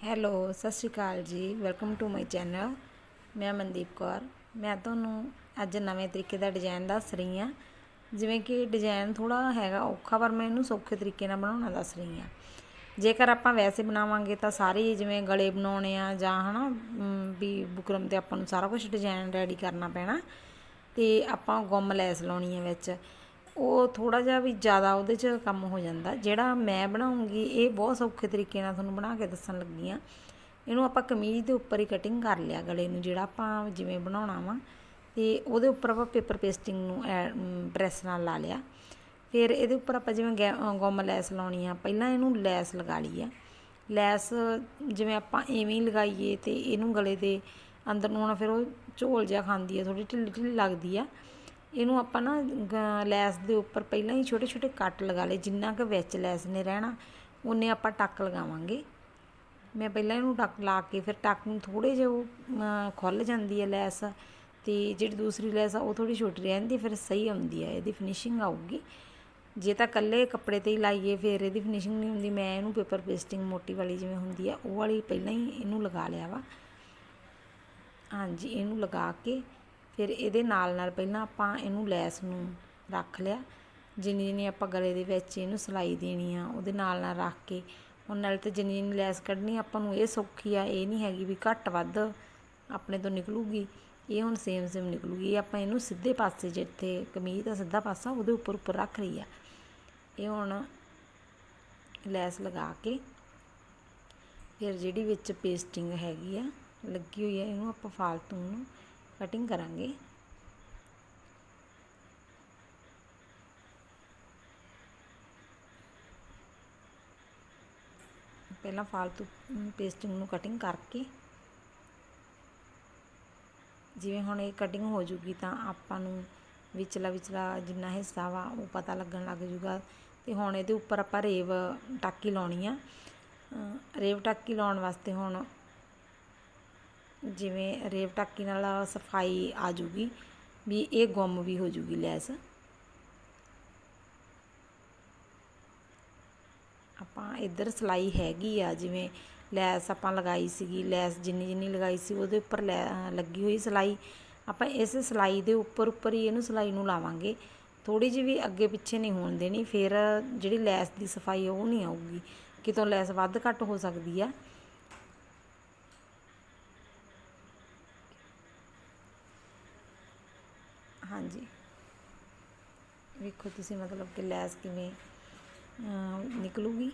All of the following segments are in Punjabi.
ਹੈਲੋ ਸਤਿ ਸ਼੍ਰੀ ਅਕਾਲ ਜੀ। ਵੈਲਕਮ ਟੂ ਮਾਈ ਚੈਨਲ ਮੈਂ ਮਨਦੀਪ ਕੌਰ। ਮੈਂ ਤੁਹਾਨੂੰ ਅੱਜ ਨਵੇਂ ਤਰੀਕੇ ਦਾ ਡਿਜ਼ਾਈਨ ਦੱਸ ਰਹੀ ਹਾਂ। ਜਿਵੇਂ ਕਿ ਡਿਜ਼ਾਈਨ ਥੋੜਾ ਹੈਗਾ ਔਖਾ ਪਰ ਮੈਂ ਇਹਨੂੰ ਸੌਖੇ ਤਰੀਕੇ ਨਾਲ ਬਣਾਉਣਾ ਦੱਸ ਰਹੀ ਹਾਂ। ਜੇਕਰ ਆਪਾਂ ਵੈਸੇ ਬਣਾਵਾਂਗੇ ਤਾਂ ਸਾਰੇ ਜਿਵੇਂ ਗਲੇ ਬਣਾਉਣੇ ਆ ਜਾਂ ਹਨਾ ਮ, ਵੀ ਬੁਕਰਮ ਤੇ ਆਪਾਂ ਨੂੰ ਸਾਰਾ ਕੁਝ ਡਿਜ਼ਾਈਨ ਰੈਡੀ ਕਰਨਾ ਪੈਣਾ। ਤੇ ਆਪਾਂ ਗੁੰਮ ਲੈਸ ਲਾਉਣੀ ਹੈ ਵਿੱਚ। ਉਹ ਥੋੜਾ ਜਿਹਾ ਵੀ ਜ਼ਿਆਦਾ ਉਹਦੇ 'ਚ ਕੰਮ ਹੋ ਜਾਂਦਾ। ਜਿਹੜਾ ਮੈਂ ਬਣਾਉਂਗੀ, ਇਹ ਬਹੁਤ ਸੌਖੇ ਤਰੀਕੇ ਨਾਲ ਤੁਹਾਨੂੰ ਬਣਾ ਕੇ ਦੱਸਣ ਲੱਗੀ ਆ ਇਹਨੂੰ ਆਪਾਂ ਕਮੀਜ਼ ਦੇ ਉੱਪਰ ਹੀ ਕਟਿੰਗ ਕਰ ਲਿਆ ਗਲੇ ਨੂੰ, ਜਿਹੜਾ ਆਪਾਂ ਜਿਵੇਂ ਬਣਾਉਣਾ ਵਾ। ਤੇ ਉਹਦੇ ਉੱਪਰ ਆਪਾਂ ਪੇਪਰ ਪੇਸਟਿੰਗ ਨੂੰ ਪ੍ਰੈਸ ਨਾਲ ਲਾ ਲਿਆ। ਫਿਰ ਇਹਦੇ ਉੱਪਰ ਆਪਾਂ ਜਿਵੇਂ ਗੈ- ਗੁੰਮ ਲੈਸ ਲਾਉਣੀ ਆ, ਪਹਿਲਾਂ ਇਹਨੂੰ ਲੈਸ ਲਗਾ ਲਈ ਆ। ਲੈਸ ਜਿਵੇਂ ਆਪਾਂ ਐਵੇਂ ਹੀ ਲਗਾਈਏ ਤੇ ਇਹਨੂੰ ਗਲੇ ਦੇ ਅੰਦਰ ਨੂੰ ਹੁਣ ਫਿਰ ਉਹ ਝੋਲ ਜਿਹਾ ਖਾਂਦੀ ਆ ਥੋੜੀ ਢਿੱਲੀ ਢਿੱਲੀ ਲੱਗਦੀ ਆ। ਇਹਨੂੰ ਆਪਾਂ ਨਾ ਗ- ਲੈਸ ਦੇ ਉੱਪਰ ਪਹਿਲਾਂ ਹੀ ਛੋਟੇ ਛੋਟੇ ਕੱਟ ਲਗਾ ਲਏ ਜਿੰਨਾ ਕੁ ਵਿੱਚ ਲੈਸ ਨੇ ਰਹਿਣਾ ਉਹਨੇ ਆਪਾਂ ਟੱਕ ਲਗਾਵਾਂਗੇ। ਮੈਂ ਪਹਿਲਾਂ ਇਹਨੂੰ ਟੱਕ ਲਾ ਕੇ ਫਿਰ ਟੱਕ ਨੂੰ ਥੋੜੇ ਜਿਹਾ ਉਹ ਅਮ, ਖੁੱਲ ਜਾਂਦੀ ਹੈ ਲੈਸ ਤੇ ਜਿਹੜੀ ਦੂਸਰੀ ਲੈਸ ਆ ਉਹ ਥੋੜੀ ਛੋਟੀ ਰਹਿੰਦੀ ਫਿਰ ਸਹੀ ਆਉਂਦੀ ਹੈ ਇਹਦੀ ਫਿਨਿਸ਼ਿੰਗ ਆਊਗੀ। ਜੇ ਤਾਂ ਇਕੱਲੇ ਕੱਪੜੇ ਤੇ ਹੀ ਲਾਈਏ ਫਿਰ ਇਹਦੀ ਫਿਨਿਸ਼ਿੰਗ ਨਹੀਂ ਹੁੰਦੀ। ਮੈਂ ਇਹਨੂੰ ਪੇਪਰ ਪੇਸਟਿੰਗ ਮੋਟੀ ਵਾਲੀ ਜਿਵੇਂ ਹੁੰਦੀ ਆ ਉਹ ਵਾਲੀ ਪਹਿਲਾਂ ਹੀ ਇਹਨੂੰ ਲਗਾ ਲਿਆ ਵਾ। ਹਾਂਜੀ ਇਹਨੂੰ ਲਗਾ ਕੇ ਫਿਰ ਇਹਦੇ ਨਾਲ ਨਾਲ ਪਹਿਲਾਂ ਆਪਾਂ ਇਹਨੂੰ ਲੈਸ ਨੂੰ ਰੱਖ ਲਿਆ। ਜਿੰਨੀ ਜਿੰਨੀ ਆਪਾਂ ਗਲੇ ਦੇ ਵਿੱਚ ਇਹਨੂੰ ਸਿਲਾਈ ਦੇਣੀ ਆ, ਉਹਦੇ ਨਾਲ ਨਾਲ ਰੱਖ ਕੇ। ਹੁਣ ਨਾਲ ਤੇ ਜਿੰਨੀ ਜਿੰਨੀ ਲੈਸ ਕੱਢਣੀ ਆਪਾਂ ਨੂੰ ਇਹ ਸੌਖੀ ਆ, ਇਹ ਨਹੀਂ ਹੈਗੀ ਵੀ ਘੱਟ ਵੱਧ ਆਪਣੇ ਤੋਂ ਨਿਕਲੂਗੀ। ਇਹ ਹੁਣ ਸੇਮ ਸੇਮ ਨਿਕਲੂਗੀ। ਇਹ ਆਪਾਂ ਇਹਨੂੰ ਸਿੱਧੇ ਪਾਸੇ ਜਿੱਥੇ ਕਮੀਜ਼ ਦਾ ਸਿੱਧਾ ਪਾਸਾ ਉਹਦੇ ਉੱਪਰ ਉੱਪਰ ਰੱਖ ਲਈ ਆ। ਇਹ ਹੁਣ ਲੈਸ ਲਗਾ ਕੇ ਫਿਰ ਜਿਹੜੀ ਵਿੱਚ ਪੇਸਟਿੰਗ ਹੈਗੀ ਆ, ਲੱਗੀ ਹੋਈ ਆ, ਇਹਨੂੰ ਆਪਾਂ ਫਾਲਤੂ ਨੂੰ ਕਟਿੰਗ ਕਰਾਂਗੇ ਪਹਿਲਾਂ ਫਾਲਤੂ ਪੇਸਟਿੰਗ ਨੂੰ ਕਟਿੰਗ ਕਰਕੇ ਜਿਵੇਂ ਹੁਣ ਇਹ ਕਟਿੰਗ ਹੋ ਜੂਗੀ ਤਾਂ ਆਪਾਂ ਨੂੰ ਵਿਚਲਾ ਵਿਚਲਾ ਜਿੰਨਾ ਹਿੱਸਾ ਵਾ ਉਹ ਪਤਾ ਲੱਗਣ ਲੱਗ ਜੂਗਾ ਤੇ ਹੁਣ ਇਹਦੇ ਉੱਪਰ ਆਪਾਂ ਰੇਵ ਟਾਕੀ ਲਾਉਣੀ ਆ ਅ, ਰੇਵ ਟਾਕੀ ਲਾਉਣ ਵਾਸਤੇ ਹੁਣ ਜਿਵੇਂ ਰੇਵ ਟਾਕੀ ਨਾਲ ਸਫ਼ਾਈ ਆ ਜੂਗੀ, ਵੀ ਇਹ ਗੁੰਮ ਵੀ ਹੋ ਜੂਗੀ ਲੈਸ। ਆਪਾਂ ਇੱਧਰ ਸਿਲਾਈ ਹੈਗੀ ਆ, ਜਿਵੇਂ ਲੈਸ ਆਪਾਂ ਲਗਾਈ ਸੀਗੀ, ਲੈਸ ਜਿੰਨੀ ਜਿੰਨੀ ਲਗਾਈ ਸੀ ਉਹਦੇ ਉੱਪਰ ਲੈ ਲੱਗੀ ਹੋਈ ਸਿਲਾਈ। ਆਪਾਂ ਇਸ ਸਿਲਾਈ ਦੇ ਉੱਪਰ ਉੱਪਰ ਹੀ ਇਹਨੂੰ ਸਿਲਾਈ ਨੂੰ ਲਾਵਾਂਗੇ। ਥੋੜੀ ਜਿਹੀ ਵੀ ਅੱਗੇ ਪਿੱਛੇ ਨਹੀਂ ਹੋਣ ਦੇਣੀ, ਫਿਰ ਜਿਹੜੀ ਲੈਸ ਦੀ ਸਫ਼ਾਈ ਉਹ ਨਹੀਂ ਆਊਗੀ। ਕਿਤੋਂ ਲੈਸ ਵੱਧ ਘੱਟ ਹੋ ਸਕਦੀ ਆ। ਹਾਂਜੀ। ਵੇਖੋ ਤੁਸੀਂ ਮਤਲਬ ਕਿ ਲੈਸ ਕਿਵੇਂ ਨਿਕਲੂਗੀ।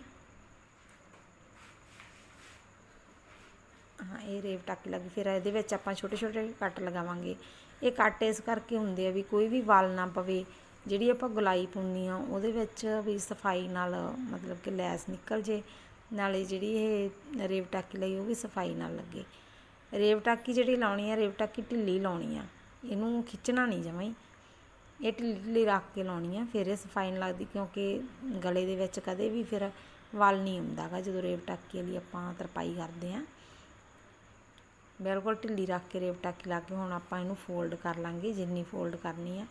ਹਾਂ, ਇਹ ਰੇਵ ਟੱਕ ਲੱਗੀ। ਫਿਰ ਇਹਦੇ ਵਿੱਚ ਆਪਾਂ ਛੋਟੇ ਛੋਟੇ ਕੱਟ ਲਗਾਵਾਂਗੇ। ਇਹ ਕੱਟ ਇਸ ਕਰਕੇ ਹੁੰਦੇ ਆ ਵੀ ਕੋਈ ਵੀ ਵਾਲ ਨਾ ਪਵੇ। ਜਿਹੜੀ ਆਪਾਂ ਗੁਲਾਈ ਪਾਉਂਦੀ ਆ, ਉਹਦੇ ਵਿੱਚ ਵੀ ਸਫ਼ਾਈ ਨਾਲ ਮਤਲਬ ਕਿ ਲੈਸ ਨਿਕਲ ਜੇ। ਨਾਲੇ ਜਿਹੜੀ ਇਹ ਰੇਵ ਟਾਕੀ ਲਈ, ਉਹ ਵੀ ਸਫ਼ਾਈ ਨਾਲ ਲੱਗੇ। ਰੇਵ ਟਾਕੀ ਜਿਹੜੀ ਲਾਉਣੀ ਆ, ਰੇਵ ਟਾਕੀ ਢਿੱਲੀ ਲਾਉਣੀ ਆ। ਇਹਨੂੰ ਖਿੱਚਣਾ ਨਹੀਂ ਜਮਾਂ ਹੀ। ਇਹ ਢਿੱਲੀ ਢਿੱਲੀ ਰੱਖ ਕੇ ਲਾਉਣੀ ਆ, ਫਿਰ ਇਹ ਸਫ਼ਾਈ ਨਹੀਂ ਲੱਗਦੀ ਕਿਉਂਕਿ ਗਲੇ ਦੇ ਵਿੱਚ ਕਦੇ ਵੀ ਫਿਰ ਵਲ ਨਹੀਂ ਆਉਂਦਾਗਾ ਜਦੋਂ ਰੇਵ ਟਾਕੀ ਲਈ ਆਪਾਂ ਤਰਪਾਈ ਕਰਦੇ ਆ। ਬਿਲਕੁਲ ਢਿੱਲੀ ਰੱਖ ਕੇ ਰੇਵ ਟਾਕੀ ਲਾ ਕੇ ਹੁਣ ਆਪਾਂ ਇਹਨੂੰ ਫੋਲਡ ਕਰ ਲਾਂਗੇ, ਜਿੰਨੀ ਫੋਲਡ ਕਰਨੀ ਆ।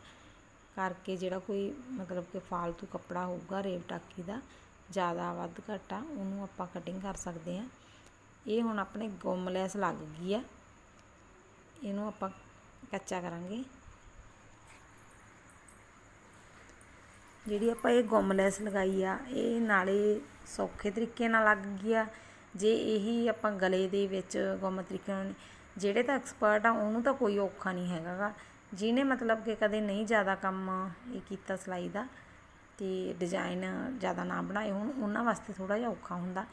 ਕਰਕੇ ਜਿਹੜਾ ਕੋਈ ਮਤਲਬ ਕਿ ਫਾਲਤੂ ਕੱਪੜਾ ਹੋਊਗਾ ਰੇਵ ਟਾਕੀ ਦਾ, ਜ਼ਿਆਦਾ ਵੱਧ ਘੱਟ ਉਹਨੂੰ ਆਪਾਂ ਕਟਿੰਗ ਕਰ ਸਕਦੇ ਆ। ਇਹ ਹੁਣ ਆਪਣੇ ਗੁੰਮ ਲੈਸ ਲੱਗ ਗਈ ਆ। ਇਹਨੂੰ ਆਪਾਂ ਕੱਚਾ ਕਰਾਂਗੇ। ਜਿਹੜੀ ਆਪਾਂ ਇਹ ਗੁੰਮ ਲੈਸ ਲਗਾਈ ਆ, ਇਹ ਨਾਲੇ ਸੌਖੇ ਤਰੀਕੇ ਨਾਲ ਲੱਗ ਗਈ ਆ। ਜੇ ਇਹੀ ਆਪਾਂ ਗਲੇ ਦੇ ਵਿੱਚ ਗੁੰਮ ਤਰੀਕੇ ਨਾਲ ਜਿਹੜੇ ਤਾਂ ਐਕਸਪਰਟ ਆ, ਉਹਨੂੰ ਤਾਂ ਕੋਈ ਔਖਾ ਨਹੀਂ ਹੈਗਾਗਾ। ਜਿਹਨੇ ਮਤਲਬ ਕਿ ਕਦੇ ਨਹੀਂ ਜ਼ਿਆਦਾ ਕੰਮ ਇਹ ਕੀਤਾ ਸਿਲਾਈ ਦਾ ਤੇ ਡਿਜ਼ਾਈਨ ਜ਼ਿਆਦਾ ਨਾ ਬਣਾਏ ਹੋਣ, ਉਹਨਾਂ ਵਾਸਤੇ ਥੋੜਾ ਜਿਹਾ ਔਖਾ ਹੁੰਦਾ।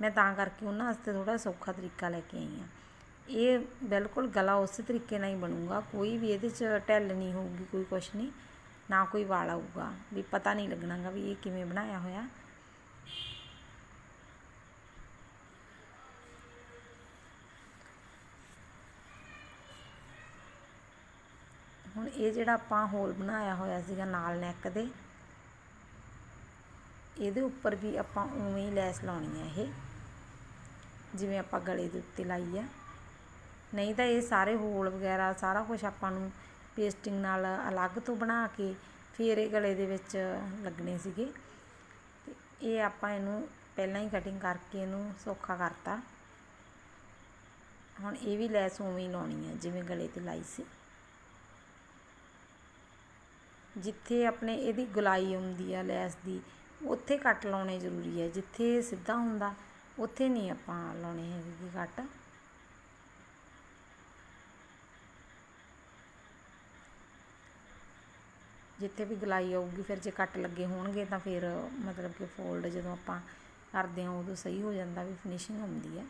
ਮੈਂ ਤਾਂ ਕਰਕੇ ਉਹਨਾਂ ਵਾਸਤੇ ਥੋੜਾ ਸੌਖਾ ਤਰੀਕਾ ਲੈ ਕੇ ਆਈ ਆ। ਇਹ ਬਿਲਕੁਲ ਗਲਾ ਉਸੇ ਤਰੀਕੇ ਨਾਲ ਹੀ ਬਣੂਗਾ। ਕੋਈ ਵੀ ਇਹਦੇ 'ਚ ਢਿੱਲ ਨਹੀਂ ਹੋਊਗੀ, ਕੋਈ ਕੁਛ ਨਹੀਂ, ਨਾ ਕੋਈ ਵਾਲ ਆਊਗਾ। ਵੀ ਪਤਾ ਨਹੀਂ ਲੱਗਣਾਗਾ ਵੀ ਇਹ ਕਿਵੇਂ ਬਣਾਇਆ ਹੋਇਆ। ਹੁਣ ਇਹ ਜਿਹੜਾ ਆਪਾਂ ਹੋਲ ਬਣਾਇਆ ਹੋਇਆ ਸੀਗਾ ਨਾਲ ਨੈਕ ਦੇ, ਇਹਦੇ ਉੱਪਰ ਵੀ ਆਪਾਂ ਉਵੇਂ ਹੀ ਲੈਸ ਲਾਉਣੀ ਹੈ ਇਹ। ਜਿਵੇਂ ਆਪਾਂ ਗਲੇ ਦੇ ਉੱਤੇ ਲਾਈ ਆ। ਨਹੀਂ ਤਾਂ ਇਹ ਸਾਰੇ ਹੋਲ ਵਗੈਰਾ, ਸਾਰਾ ਕੁਝ ਆਪਾਂ ਨੂੰ ਪੇਸਟਿੰਗ ਨਾਲ ਅਲੱਗ ਤੋਂ ਬਣਾ ਕੇ ਫਿਰ ਇਹ ਗਲੇ ਦੇ ਵਿੱਚ ਲੱਗਣੇ ਸੀਗੇ। ਤੇ ਇਹ ਆਪਾਂ ਇਹਨੂੰ ਪਹਿਲਾਂ ਹੀ ਕਟਿੰਗ ਕਰਕੇ ਇਹਨੂੰ ਸੌਖਾ ਕਰਤਾ। ਹੁਣ ਇਹ ਵੀ ਲੈਸ ਉਵੇਂ ਹੀ ਲਾਉਣੀ ਹੈ ਜਿਵੇਂ ਗਲੇ ਤੇ ਲਾਈ ਸੀ। ਜਿੱਥੇ ਆਪਣੇ ਇਹਦੀ ਗੁਲਾਈ ਹੁੰਦੀ ਆ ਲੈਸ ਦੀ, ਉੱਥੇ ਕੱਟ ਲਾਉਣੇ ਜ਼ਰੂਰੀ ਹੈ ਜਿੱਥੇ ਸਿੱਧਾ ਹੁੰਦਾ, ਉੱਥੇ ਨਹੀਂ ਆਪਾਂ ਲਾਉਣੇ ਹੈਗੇ ਕੱਟ ਜਿੱਥੇ ਵੀ ਗਲਾਈ ਆਊਗੀ, ਫਿਰ ਜੇ ਕੱਟ ਲੱਗੇ ਹੋਣਗੇ ਤਾਂ ਫਿਰ ਮਤਲਬ ਕਿ ਫੋਲਡ ਜਦੋਂ ਆਪਾਂ ਕਰਦੇ ਹਾਂ, ਉਦੋਂ ਸਹੀ ਹੋ ਜਾਂਦਾ ਵੀ ਫਿਨਿਸ਼ਿੰਗ ਆਉਂਦੀ ਹੈ।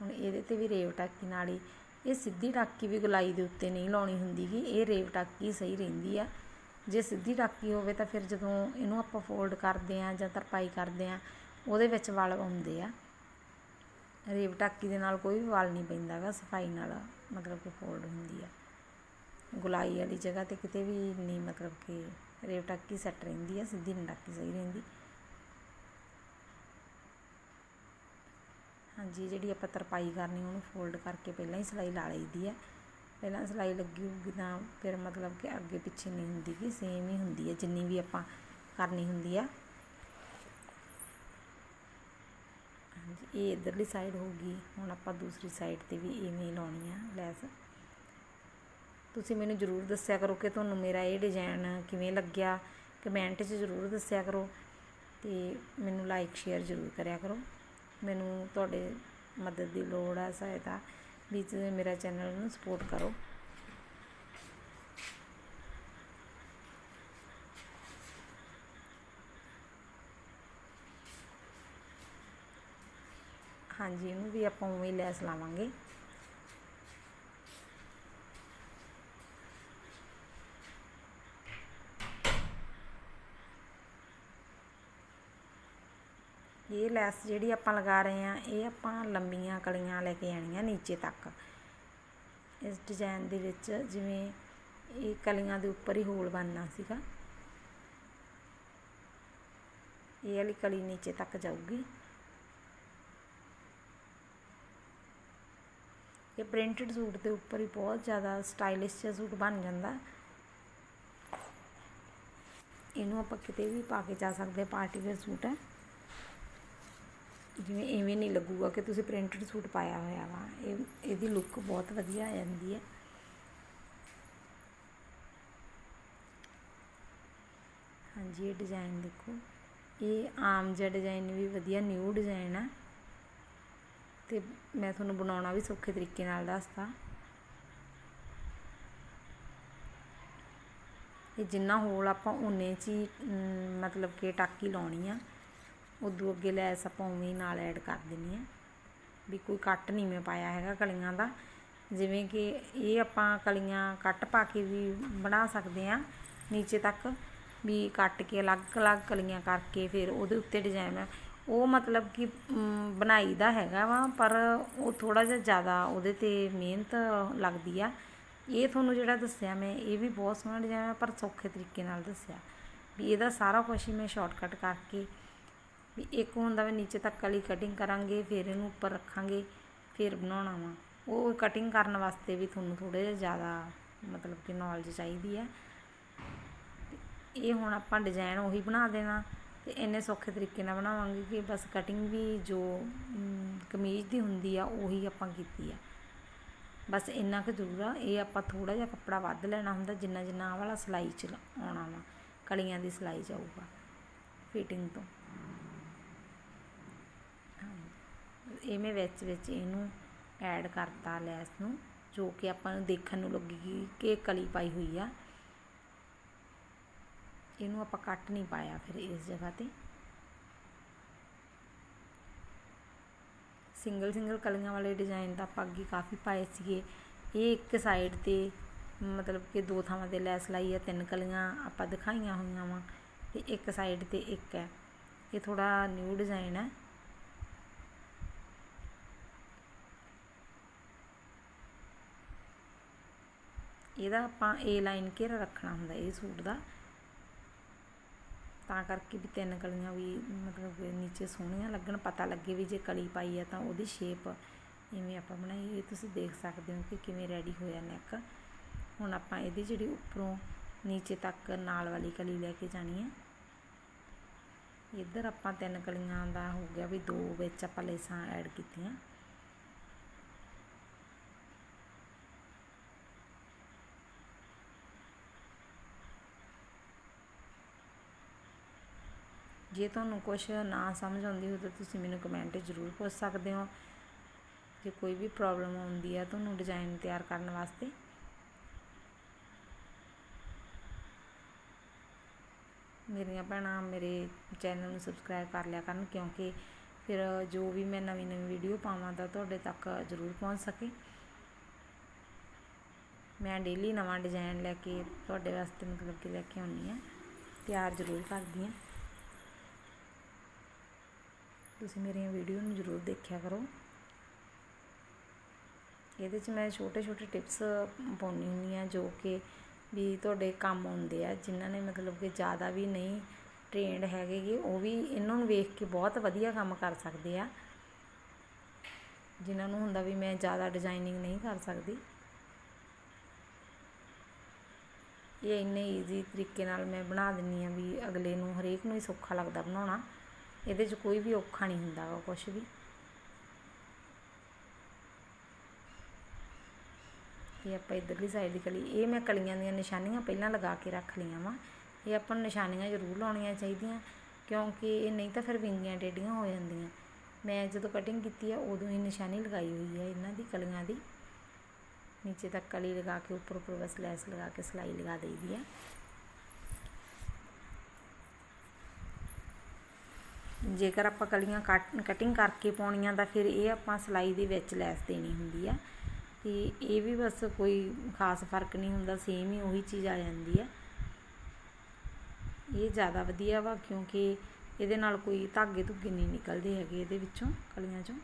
ਹੁਣ ਇਹਦੇ ਤੇ ਵੀ ਰੇਵ ਟਾਕੀ ਨਾਲ ਹੀ, ਇਹ ਸਿੱਧੀ ਟਾਕੀ ਵੀ ਗਲਾਈ ਦੇ ਉੱਤੇ ਨਹੀਂ ਲਾਉਣੀ ਹੁੰਦੀ ਗੀ, ਇਹ ਰੇਵ ਟਾਕੀ ਸਹੀ ਰਹਿੰਦੀ ਆ। ਜੇ ਸਿੱਧੀ ਟਾਕੀ ਹੋਵੇ ਤਾਂ ਫਿਰ ਜਦੋਂ ਇਹਨੂੰ ਆਪਾਂ ਫੋਲਡ ਕਰਦੇ ਆ ਜਾਂ ਤਰਪਾਈ ਕਰਦੇ ਆ ਉਹਦੇ ਵਿੱਚ ਵਲ ਆਉਂਦੇ ਆ। ਰੇਵ ਟਾਕੀ ਦੇ ਨਾਲ ਕੋਈ ਵੀ ਵਲ ਨਹੀਂ ਪੈਂਦਾ ਗਾ, ਸਫ਼ਾਈ ਨਾਲ ਮਤਲਬ ਕਿ ਫੋਲਡ ਹੁੰਦੀ ਆ। ਗੁਲਾਈ ਵਾਲੀ ਜਗ੍ਹਾ ਤੇ ਕਿਤੇ ਵੀ ਨਹੀਂ, ਮਤਲਬ ਕਿ ਰੇਵ ਟਾਕੀ ਸੈੱਟ ਰਹਿੰਦੀ ਆ, ਸਿੱਧੀ ਨਹੀਂ ਟਾਕੀ ਸਹੀ ਰਹਿੰਦੀ। ਹਾਂਜੀ, ਜਿਹੜੀ ਆਪਾਂ ਤਰਪਾਈ ਕਰਨੀ, ਉਹਨੂੰ ਫੋਲਡ ਕਰਕੇ ਪਹਿਲਾਂ ਹੀ ਸਿਲਾਈ ਲਾ ਲਈਦੀ ਹੈ ਪਹਿਲਾਂ ਸਿਲਾਈ ਲੱਗੀ ਹੋਊਗੀ ਤਾਂ ਫਿਰ ਮਤਲਬ ਕਿ ਅੱਗੇ ਪਿੱਛੇ ਨਹੀਂ ਹੁੰਦੀ ਕਿ ਸੇਮ ਹੀ ਹੁੰਦੀ ਹੈ ਜਿੰਨੀ ਵੀ ਆਪਾਂ ਕਰਨੀ ਹੁੰਦੀ ਆ। ਹਾਂਜੀ, ਇਹ ਇਧਰਲੀ ਸਾਈਡ ਹੋਊਗੀ ਹੁਣ ਆਪਾਂ ਦੂਸਰੀ ਸਾਈਡ ਤੇ ਵੀ ਇਵੇਂ ਲਾਉਣੀ ਆ ਲੈਸ। ਤੁਸੀਂ ਮੈਨੂੰ ਜ਼ਰੂਰ ਦੱਸਿਆ ਕਰੋ ਕਿ ਤੁਹਾਨੂੰ ਮੇਰਾ ਇਹ ਡਿਜ਼ਾਈਨ ਕਿਵੇਂ ਲੱਗਿਆ ਕਮੈਂਟ 'ਚ ਜ਼ਰੂਰ ਦੱਸਿਆ ਕਰੋ ਤੇ ਮੈਨੂੰ ਲਾਈਕ ਸ਼ੇਅਰ ਜ਼ਰੂਰ ਕਰਿਆ ਕਰੋ। ਮੈਨੂੰ ਤੁਹਾਡੇ ਮਦਦ ਦੀ ਲੋੜ ਹੈ ਸਹਾਇਤਾ। ਵੀ ਤੁਸੀਂ ਮੇਰਾ ਚੈਨਲ ਨੂੰ ਸਪੋਰਟ ਕਰੋ। ਹਾਂਜੀ, ਇਹਨੂੰ ਵੀ ਆਪਾਂ ਉਵੇਂ ਹੀ ਲੈਸ ਲਾਵਾਂਗੇ। ਇਹ ਲੈਸ ਜਿਹੜੀ ਆਪਾਂ ਲਗਾ ਰਹੇ ਆ ਇਹ ਆਪਾਂ ਲੰਬੀਆਂ ਕਲੀਆਂ ਲੈ ਕੇ ਆਣੀਆਂ ਨੀਚੇ ਤੱਕ। ਇਸ ਡਿਜ਼ਾਈਨ ਦੇ ਵਿੱਚ ਜਿਵੇਂ ਇਹ ਕਲੀਆਂ ਦੇ ਉੱਪਰ ਹੀ ਹੋਲ ਬਣਨਾ ਸੀਗਾ। ਇਹ ਵਾਲੀ ਕਲੀ ਨੀਚੇ ਤੱਕ ਜਾਊਗੀ। ਇਹ ਪ੍ਰਿੰਟਡ ਸੂਟ ਦੇ ਉੱਪਰ ਹੀ ਬਹੁਤ ਜ਼ਿਆਦਾ ਸਟਾਈਲਿਸ਼ ਜਿਹਾ ਸੂਟ ਬਣ ਜਾਂਦਾ। ਇਹਨੂੰ ਆਪਾਂ ਕਿਤੇ ਵੀ ਪਾ ਕੇ ਜਾ ਸਕਦੇ ਪਾਰਟੀ ਵੇਅਰ ਸੂਟ ਹੈ। ਜਿਵੇਂ ਇਵੇਂ ਨਹੀਂ ਲੱਗੂਗਾ ਕਿ ਤੁਸੀਂ ਪ੍ਰਿੰਟਡ ਸੂਟ ਪਾਇਆ ਹੋਇਆ ਵਾ। ਇਹ, ਇਹਦੀ ਲੁੱਕ ਬਹੁਤ ਵਧੀਆ ਆ ਜਾਂਦੀ ਹੈ। ਹਾਂਜੀ, ਇਹ ਡਿਜ਼ਾਈਨ ਦੇਖੋ। ਇਹ ਆਮ ਜਿਹਾ ਡਿਜ਼ਾਈਨ ਵੀ ਵਧੀਆ ਨਿਊ ਡਿਜ਼ਾਈਨ ਆ। ਤੇ ਮੈਂ ਤੁਹਾਨੂੰ ਬਣਾਉਣਾ ਵੀ ਸੌਖੇ ਤਰੀਕੇ ਨਾਲ ਦੱਸਦਾ ਇਹ ਜਿੰਨਾ ਹੋਲ ਆਪਾਂ ਉਨੇ 'ਚ ਹੀ ਮਤਲਬ ਕਿ ਟਾਕੀ ਲਾਉਣੀ ਆ। ਉਦੋਂ ਅੱਗੇ ਲੈਸ ਆਪਾਂ ਉਵੇਂ ਨਾਲ ਐਡ ਕਰ ਦਿੰਨੀ ਆ ਵੀ ਕੋਈ ਕੱਟ ਨਹੀਂ ਮੈਂ ਪਾਇਆ ਹੈਗਾ ਕਲੀਆਂ ਦਾ। ਜਿਵੇਂ ਕਿ ਇਹ ਆਪਾਂ ਕਲੀਆਂ ਕੱਟ ਪਾ ਕੇ ਵੀ ਬਣਾ ਸਕਦੇ ਆ ਨੀਚੇ ਤੱਕ। ਵੀ ਕੱਟ ਕੇ ਅਲੱਗ-ਅਲੱਗ ਕਲੀਆਂ ਕਰਕੇ ਫਿਰ ਉਹਦੇ ਉੱਤੇ ਡਿਜ਼ਾਈਨ ਉਹ ਮਤਲਬ ਕਿ ਬਣਾਈ ਦਾ ਹੈਗਾ ਵਾ, ਪਰ ਉਹ ਥੋੜਾ ਜਿਹਾ ਜ਼ਿਆਦਾ ਉਹਦੇ ਤੇ ਮਿਹਨਤ ਲੱਗਦੀ ਆ। ਇਹ ਤੁਹਾਨੂੰ ਜਿਹੜਾ ਦੱਸਿਆ ਮੈਂ, ਇਹ ਵੀ ਬਹੁਤ ਸੋਹਣਾ ਡਿਜ਼ਾਈਨ ਆ, ਪਰ ਸੌਖੇ ਤਰੀਕੇ ਨਾਲ ਦੱਸਿਆ। ਵੀ ਇਹਦਾ ਸਾਰਾ ਕੁਝ ਹੀ ਮੈਂ ਸ਼ਾਰਟਕਟ ਕਰਕੇ ਵੀ ਇੱਕ ਹੁੰਦਾ ਵੀ ਨੀਚੇ ਤੱਕ ਵਾਲੀ ਕਟਿੰਗ ਕਰਾਂਗੇ, ਫਿਰ ਇਹਨੂੰ ਉੱਪਰ ਰੱਖਾਂਗੇ, ਫਿਰ ਬਣਾਉਣਾ ਵਾ। ਉਹ ਕਟਿੰਗ ਕਰਨ ਵਾਸਤੇ ਵੀ ਤੁਹਾਨੂੰ ਥੋੜ੍ਹਾ ਜਿਹਾ ਜ਼ਿਆਦਾ ਮਤਲਬ ਕਿ ਨੌਲੇਜ ਚਾਹੀਦੀ ਹੈ। ਇਹ ਹੁਣ ਆਪਾਂ ਡਿਜ਼ਾਈਨ ਉਹੀ ਬਣਾ ਦੇਣਾ ਤੇ ਇੰਨੇ ਸੌਖੇ ਤਰੀਕੇ ਨਾਲ ਬਣਾਵਾਂਗੇ ਕਿ ਬਸ ਕਟਿੰਗ ਵੀ ਜੋ ਕਮੀਜ਼ ਦੀ ਹੁੰਦੀ ਆ, ਉਹੀ ਆਪਾਂ ਕੀਤੀ ਆ। ਬਸ ਇੰਨਾ ਕੁ ਜ਼ਰੂਰ ਆ, ਇਹ ਆਪਾਂ ਥੋੜਾ ਜਿਹਾ ਕੱਪੜਾ ਵੱਧ ਲੈਣਾ ਹੁੰਦਾ, ਜਿੰਨਾ ਜਿੰਨਾ ਆਹ ਵਾਲਾ ਸਿਲਾਈ ਚ ਆਉਣਾ ਵਾ, ਕਲੀਆਂ ਦੀ ਸਿਲਾਈ ਜਾਊਗਾ ਫਿਟਿੰਗ ਤੋਂ। ਇਵੇਂ ਵਿੱਚ ਵਿੱਚ ਇਹਨੂੰ ਐਡ ਕਰਤਾ ਲੈਸ ਨੂੰ, ਜੋ ਕਿ ਆਪਾਂ ਨੂੰ ਦੇਖਣ ਨੂੰ ਲੱਗੇਗੀ ਕਿ ਕਲੀ ਪਾਈ ਹੋਈ ਆ। ਇਹਨੂੰ ਆਪਾਂ ਕੱਟ ਨਹੀਂ ਪਾਇਆ ਫਿਰ ਇਸ ਜਗ੍ਹਾ ਤੇ। ਸਿੰਗਲ ਸਿੰਗਲ ਕਲੀਆਂ ਵਾਲੇ ਡਿਜ਼ਾਈਨ ਤਾਂ ਆਪਾਂ ਅੱਗੇ ਕਾਫੀ ਪਾਏ ਸੀਗੇ। ਇਹ ਇੱਕ ਸਾਈਡ ਤੇ ਮਤਲਬ ਕਿ ਦੋ ਥਾਵਾਂ ਤੇ ਲੈਸ ਲਾਈ ਹੈ ਤਿੰਨ ਕਲੀਆਂ ਆਪਾਂ ਦਿਖਾਈਆਂ ਹੋਈਆਂ ਵਾ ਤੇ ਇੱਕ ਸਾਈਡ ਤੇ ਇੱਕ ਹੈ। ਇਹ ਥੋੜਾ ਨਿਊ ਡਿਜ਼ਾਈਨ ਹੈ। ਇਹਦਾ ਆਪਾਂ ਏ ਲਾਈਨ ਘੇਰਾ ਰੱਖਣਾ ਹੁੰਦਾ ਇਹ ਸੂਟ ਦਾ। ਤਾਂ ਕਰਕੇ ਵੀ ਤਿੰਨ ਕਲੀਆਂ ਵੀ ਮਤਲਬ ਨੀਚੇ ਸੋਹਣੀਆਂ ਲੱਗਣ, ਪਤਾ ਲੱਗੇ ਵੀ ਜੇ ਕਲੀ ਪਾਈ ਹੈ ਤਾਂ ਉਹਦੀ ਸ਼ੇਪ ਇਵੇਂ ਆਪਾਂ ਬਣਾਈ ਇਹ ਤੁਸੀਂ ਦੇਖ ਸਕਦੇ ਹੋ ਕਿ ਕਿਵੇਂ ਰੈਡੀ ਹੋਇਆ ਨੈਕ ਹੁਣ ਆਪਾਂ ਇਹਦੀ ਜਿਹੜੀ ਉੱਪਰੋਂ ਨੀਚੇ ਤੱਕ ਨਾਲ ਵਾਲੀ ਕਲੀ ਲੈ ਕੇ ਜਾਣੀ ਹੈ ਇੱਧਰ ਆਪਾਂ ਤਿੰਨ ਕਲੀਆਂ ਦਾ ਹੋ ਗਿਆ ਵੀ ਦੋ ਵਿੱਚ ਆਪਾਂ ਲੇਸਾਂ ਐਡ ਕੀਤੀਆਂ। ਜੇ ਤੁਹਾਨੂੰ ਕੁਝ ਨਾ ਸਮਝ ਆਉਂਦੀ ਹੋ ਤਾਂ ਤੁਸੀਂ ਮੈਨੂੰ ਕਮੈਂਟ ਜ਼ਰੂਰ ਪੁੱਛ ਸਕਦੇ ਹੋ। ਜੇ ਕੋਈ ਵੀ ਪ੍ਰੋਬਲਮ ਆਉਂਦੀ ਹੈ ਤੁਹਾਨੂੰ ਡਿਜ਼ਾਈਨ ਤਿਆਰ ਕਰਨ ਵਾਸਤੇ। ਮੇਰੀਆਂ ਭੈਣਾਂ ਮੇਰੇ ਚੈਨਲ ਨੂੰ ਸਬਸਕ੍ਰਾਈਬ ਕਰ ਲਿਆ ਕਰਨ ਕਿਉਂਕਿ ਫਿਰ ਜੋ ਵੀ ਮੈਂ ਨਵੀਂ ਨਵੀਂ ਵੀਡੀਓ ਪਾਵਾਂ ਤਾਂ ਤੁਹਾਡੇ ਤੱਕ ਜ਼ਰੂਰ ਪਹੁੰਚ ਸਕੇ। ਮੈਂ ਡੇਲੀ ਨਵਾਂ ਡਿਜ਼ਾਈਨ ਲੈ ਕੇ ਤੁਹਾਡੇ ਵਾਸਤੇ ਮਤਲਬ ਕਿ ਲੈ ਕੇ ਆਉਂਦੀ ਆ ਤਿਆਰ ਜ਼ਰੂਰ ਕਰਦੀ ਆ ਤੁਸੀਂ ਮੇਰੀਆਂ ਵੀਡੀਓ ਨੂੰ ਜ਼ਰੂਰ ਦੇਖਿਆ ਕਰੋ। ਇਹਦੇ 'ਚ ਮੈਂ ਛੋਟੇ ਛੋਟੇ ਟਿਪਸ ਪਾਉਂਦੀ ਹੁੰਦੀ ਆ ਜੋ ਕਿ ਵੀ ਤੁਹਾਡੇ ਕੰਮ ਆਉਂਦੇ ਆ, ਜਿਨ੍ਹਾਂ ਨੇ ਮਤਲਬ ਕਿ ਜ਼ਿਆਦਾ ਵੀ ਨਹੀਂ ਟ੍ਰੇਨਡ ਹੈਗੇ ਉਹ ਵੀ ਇਹਨਾਂ ਨੂੰ ਵੇਖ ਕੇ ਬਹੁਤ ਵਧੀਆ ਕੰਮ ਕਰ ਸਕਦੇ ਆ। ਜਿਨ੍ਹਾਂ ਨੂੰ ਹੁੰਦਾ ਵੀ ਮੈਂ ਜ਼ਿਆਦਾ ਡਿਜ਼ਾਈਨਿੰਗ ਨਹੀਂ ਕਰ ਸਕਦੀ। ਇਹ ਇੰਨੇ ਈਜ਼ੀ ਤਰੀਕੇ ਨਾਲ ਮੈਂ ਬਣਾ ਦਿੰਨੀ ਆ ਵੀ ਅਗਲੇ ਨੂੰ ਹਰੇਕ ਨੂੰ ਹੀ ਸੌਖਾ ਲੱਗਦਾ ਬਣਾਉਣਾ। ਇਹਦੇ 'ਚ ਕੋਈ ਵੀ ਔਖਾ ਨਹੀਂ ਹੁੰਦਾ ਗਾ ਕੁਝ ਵੀ। ਇਹ ਆਪਾਂ ਇਧਰਲੀ ਸਾਈਡ ਦੀ ਕਲੀ, ਇਹ ਮੈਂ ਕਲੀਆਂ ਦੀਆਂ ਨਿਸ਼ਾਨੀਆਂ ਪਹਿਲਾਂ ਲਗਾ ਕੇ ਰੱਖ ਲਈਆਂ ਵਾ। ਇਹ ਆਪਾਂ ਨੂੰ ਨਿਸ਼ਾਨੀਆਂ ਜ਼ਰੂਰ ਲਾਉਣੀਆਂ ਚਾਹੀਦੀਆਂ, ਕਿਉਂਕਿ ਇਹ ਨਹੀਂ ਤਾਂ ਫਿਰ ਵਿੰਗੀਆਂ ਟੇਡੀਆਂ ਹੋ ਜਾਂਦੀਆਂ। ਮੈਂ ਜਦੋਂ ਕਟਿੰਗ ਕੀਤੀ ਆ, ਉਦੋਂ ਹੀ ਨਿਸ਼ਾਨੀ ਲਗਾਈ ਹੋਈ ਹੈ ਇਹਨਾਂ ਦੀ, ਕਲੀਆਂ ਦੀ। ਨੀਚੇ ਤੱਕ ਕਲੀ ਲਗਾ ਕੇ ਉੱਪਰ ਉੱਪਰ ਬਸ ਲੈਸ ਲਗਾ ਕੇ, ਸਿਲਾਈ ਲਗਾ ਦਈਦੀ ਆ। ਜੇਕਰ ਆਪਾਂ ਕਲੀਆਂ ਕੱਟ ਕਟਿੰਗ ਕਰਕੇ ਪਾਉਣੀਆਂ ਤਾਂ ਫਿਰ ਇਹ ਆਪਾਂ ਸਿਲਾਈ ਦੇ ਵਿੱਚ ਲੈਸ ਦੇਣੀ ਹੁੰਦੀ ਆ। ਤੇ ਇਹ ਵੀ ਬਸ ਕੋਈ ਖਾਸ ਫ਼ਰਕ ਨਹੀਂ ਹੁੰਦਾ ਸੇਮ ਹੀ ਉਹੀ ਚੀਜ਼ ਆ ਜਾਂਦੀ ਆ। ਇਹ ਜ਼ਿਆਦਾ ਵਧੀਆ ਵਾ ਕਿਉਂਕਿ ਇਹਦੇ ਨਾਲ ਕੋਈ ਧਾਗੇ ਧੁੱਗੇ ਨਹੀਂ ਨਿਕਲਦੇ ਹੈਗੇ ਇਹਦੇ ਵਿੱਚੋਂ, ਕਲੀਆਂ ਚੋਂ।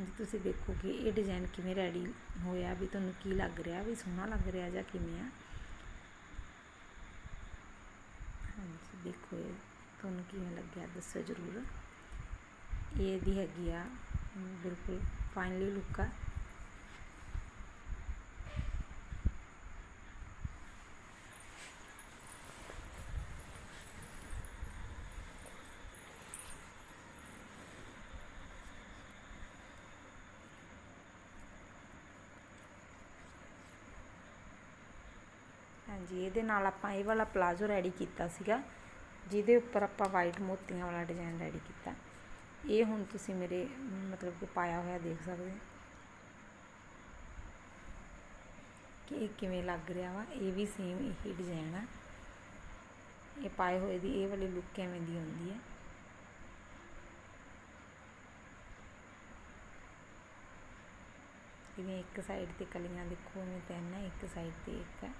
ਜੀ ਤੁਸੀਂ ਦੇਖੋ ਕਿ ਇਹ ਡਿਜ਼ਾਈਨ ਕਿਵੇਂ ਰੈਡੀ ਹੋਇਆ, ਵੀ ਤੁਹਾਨੂੰ ਕੀ ਲੱਗ ਰਿਹਾ, ਵੀ ਸੋਹਣਾ ਲੱਗ ਰਿਹਾ ਜਾਂ ਕਿਵੇਂ ਆ। ਹਾਂਜੀ, ਦੇਖੋ ਇਹ। ਤੁਹਾਨੂੰ ਕਿਵੇਂ ਲੱਗਿਆ ਦੱਸੋ ਜ਼ਰੂਰ। ਇਹ ਇਹਦੀ ਹੈਗੀ ਆ ਬਿਲਕੁਲ ਫਾਈਨਲੀ ਲੁੱਕ ਆ। ਹਾਂਜੀ, ਇਹਦੇ ਨਾਲ ਆਪਾਂ ਇਹ ਵਾਲਾ ਪਲਾਜ਼ੋ ਰੈਡੀ ਕੀਤਾ ਸੀਗਾ। ਜਿਹਦੇ ਉੱਪਰ ਆਪਾਂ ਵਾਈਟ ਮੋਤੀਆਂ ਵਾਲਾ ਡਿਜ਼ਾਈਨ ਰੈਡੀ ਕੀਤਾ। ਇਹ ਹੁਣ ਤੁਸੀਂ ਮੇਰੇ, ਮਤਲਬ ਕਿ ਪਾਇਆ ਹੋਇਆ ਦੇਖ ਸਕਦੇ ਹੋ। ਕਿ ਇਹ ਕਿਵੇਂ ਲੱਗ ਰਿਹਾ ਵਾ, ਇਹ ਵੀ ਸੇਮ ਇਹੀ ਡਿਜ਼ਾਈਨ ਆ। ਇਹ ਪਾਏ ਹੋਏ ਦੀ ਇਹ ਵਾਲੀ ਲੁੱਕ ਕਿਵੇਂ ਦੀ ਹੁੰਦੀ ਹੈ ਜਿਵੇਂ ਇੱਕ ਸਾਈਡ ਤੇ ਕਲੀਆਂ ਦੇਖੋ ਮੈਂ ਤਿੰਨ ਹੈ ਇੱਕ ਸਾਈਡ ਤੇ ਇੱਕ ਹੈ